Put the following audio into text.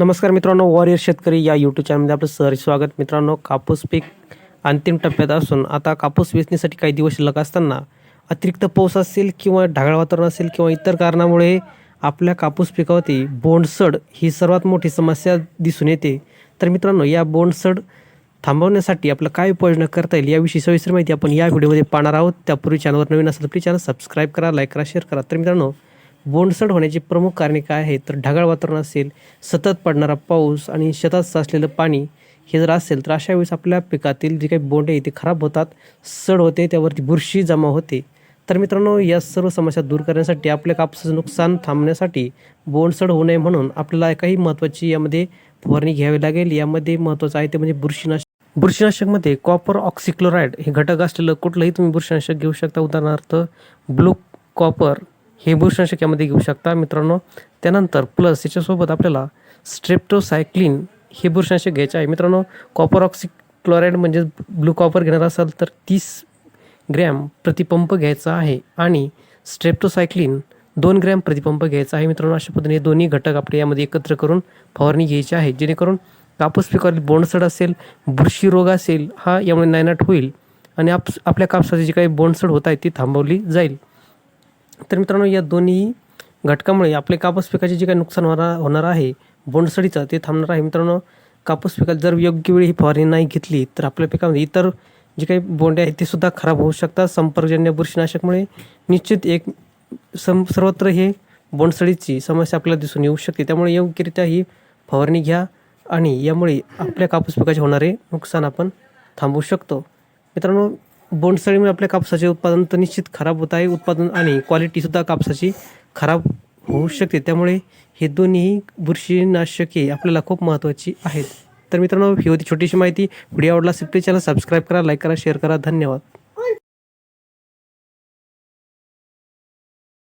नमस्कार मित्रांनो वॉरियर शेतकरी या यूट्यूब चॅनलमध्ये आपलं सर स्वागत. मित्रांनो कापूस पीक अंतिम टप्प्यात असून आता कापूस वेचणीसाठी काही दिवस शिल्लक असताना अतिरिक्त पाऊस असेल किंवा ढगाळ वातावरण असेल किंवा इतर कारणामुळे आपल्या कापूस पिकावरती बोंडसड ही सर्वात मोठी समस्या दिसून येते. तर मित्रांनो या बोंडसड थांबवण्यासाठी आपलं काय उपाययोजना करता येईल याविषयी सविस्तर माहिती आपण या व्हिडिओमध्ये पाहणार आहोत. त्यापूर्वी चॅनलवर नवीन असेल तर प्लीज चॅनल सबस्क्राईब करा लाईक करा शेअर करा. तर मित्रांनो बोंडसड होण्याची प्रमुख कारणे काय आहेत? तर ढगाळ वातावरण असेल सतत पडणारा पाऊस आणि शेतात साचलेलं पाणी हे जर असेल तर अशा वेळेस आपल्या पिकातील जे काही बोंडे आहे ते खराब होतात सड होते त्यावरती बुरशी जमा होते. तर मित्रांनो या सर्व समस्या दूर करण्यासाठी आपल्या कापसाचं नुकसान थांबण्यासाठी बोंडसड होऊ नये म्हणून आपल्याला काही महत्त्वाची यामध्ये फवारणी घ्यावी लागेल. यामध्ये महत्त्वाचं आहे ते म्हणजे बुरशीनाशक. बुरशीनाशकमध्ये कॉपर ऑक्सिक्लोराईड हे घटक असलेलं कुठलंही तुम्ही बुरशीनाशक घेऊ शकता. उदाहरणार्थ ब्लू कॉपर हे बुरशीनाशक यामध्ये घेऊ शकता. मित्रांनो त्यानंतर प्लस याच्यासोबत आपल्याला स्ट्रेप्टोसायक्लिन हे बुरशीनाशक घ्यायचे आहे. मित्रांनो कॉपर ऑक्सिक्लोराईड म्हणजे ब्लू कॉपर घेणार असाल तर तीस ग्रॅम प्रतिपंप घ्यायचा आहे. आणि स्ट्रेप्टोसायक्लिन दोन ग्रॅम प्रतिपंप घ्यायचा आहे. मित्रांनो अशा पद्धतीने दोन्ही घटक आपले यामध्ये एकत्र करून फवारणी घ्यायची आहे. जेणेकरून कापूस पिकावरील बोंडसड असेल बुरशी रोग असेल हा यामुळे नायनाट होईल आणि आप आपल्या कापसाची जी काही बोंडसड होत आहे ती थांबवली जाईल. तर मित्रांनो या दोन्ही घटकामुळे आपले कापूस पिकाचे जे काही नुकसान होणार होणार आहे बोंडसडीचं ते थांबणार आहे. मित्रांनो कापूस पिकाला जर योग्य वेळी ही फवारणी नाही घेतली तर आपल्या पिकामध्ये इतर जे काही बोंडे आहेत ते सुद्धा खराब होऊ शकतात. संपर्कजन्य बुरशीनाशकमुळे निश्चित एक सम सर्वत्र हे बोंडसडीची समस्या आपल्याला दिसून येऊ शकते. त्यामुळे योग्यरित्या ही फवारणी घ्या आणि यामुळे आपल्या कापूस पिकाचे होणारे नुकसान आपण थांबवू शकतो. मित्रांनो बोंडसळीमुळे आपल्या कापसाचे उत्पादन तर निश्चित खराब होत आहे. उत्पादन आणि क्वालिटीसुद्धा कापसाची खराब होऊ शकते. त्यामुळे हे दोन्ही बुरशीनाशके आपल्याला खूप महत्त्वाची आहेत. तर मित्रांनो ही होती छोटीशी माहिती. व्हिडिओ आवडला असेल प्लीज चॅनल सबस्क्राईब करा लाईक करा शेअर करा. धन्यवाद.